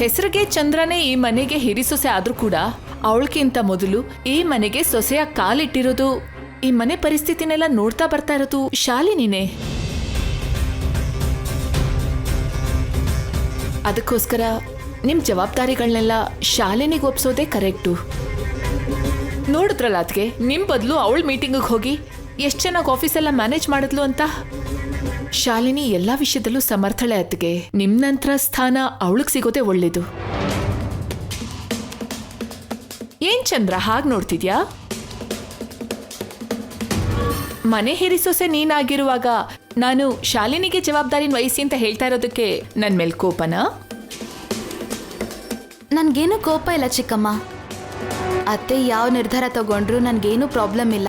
ಹೆಸರಿಗೆ ಚಂದ್ರನೇ ಈ ಮನೆಗೆ ಹಿರಿಸೊಸೆ ಆದ್ರೂ ಕೂಡ ಅವಳಕ್ಕಿಂತ ಮೊದಲು ಈ ಮನೆಗೆ ಸೊಸೆಯ ಕಾಲಿಟ್ಟಿರೋದು. ಈ ಮನೆ ಪರಿಸ್ಥಿತಿನೆಲ್ಲ ನೋಡ್ತಾ ಬರ್ತಾ ಇರೋದು ಶಾಲಿನಿನೇ ಅದಕ್ಕೋಸ್ಕರ ನಿಮ್ ಜವಾಬ್ದಾರಿಗಳನ್ನೆಲ್ಲ ಶಾಲಿನಿಗೆ ಒಪ್ಸೋದೇ ಕರೆಕ್ಟು. ನೋಡಿದ್ರಲ್ಲ ಅದಕ್ಕೆ ನಿಮ್ ಬದಲು ಅವಳ ಮೀಟಿಂಗಿಗೆ ಹೋಗಿ ಎಷ್ಟು ಚೆನ್ನಾಗಿ ಆಫೀಸೆಲ್ಲ ಮ್ಯಾನೇಜ್ ಮಾಡಿದ್ಲು ಅಂತ? ಶಾಲಿನಿ ಎಲ್ಲ ವಿಷಯದಲ್ಲೂ ಸಮರ್ಥಳೆ ಅತ್ತಿಗೆ. ನಿಮ್ ನಂತರ ಸ್ಥಾನ ಅವಳಗ್ ಸಿಗೋದೇ ಒಳ್ಳೇದು. ಏನ್ ಚಂದ್ರ, ಹಾಗ್ ನೋಡ್ತಿದ್ಯಾ? ಮನೆ ಹೇರಿಸೋಸೆ ನೀನಾಗಿರುವಾಗ ನಾನು ಶಾಲಿನಿಗೆ ಜವಾಬ್ದಾರಿನ ವಹಿಸಿ ಅಂತ ಹೇಳ್ತಾ ಇರೋದಕ್ಕೆ ನನ್ ಮೇಲ್ ಕೋಪನಾ? ನನ್ಗೇನು ಕೋಪ ಇಲ್ಲ ಚಿಕ್ಕಮ್ಮ. ಅತ್ತೆ ಯಾವ ನಿರ್ಧಾರ ತಗೊಂಡ್ರು ನನ್ಗೇನು ಪ್ರಾಬ್ಲಮ್ ಇಲ್ಲ.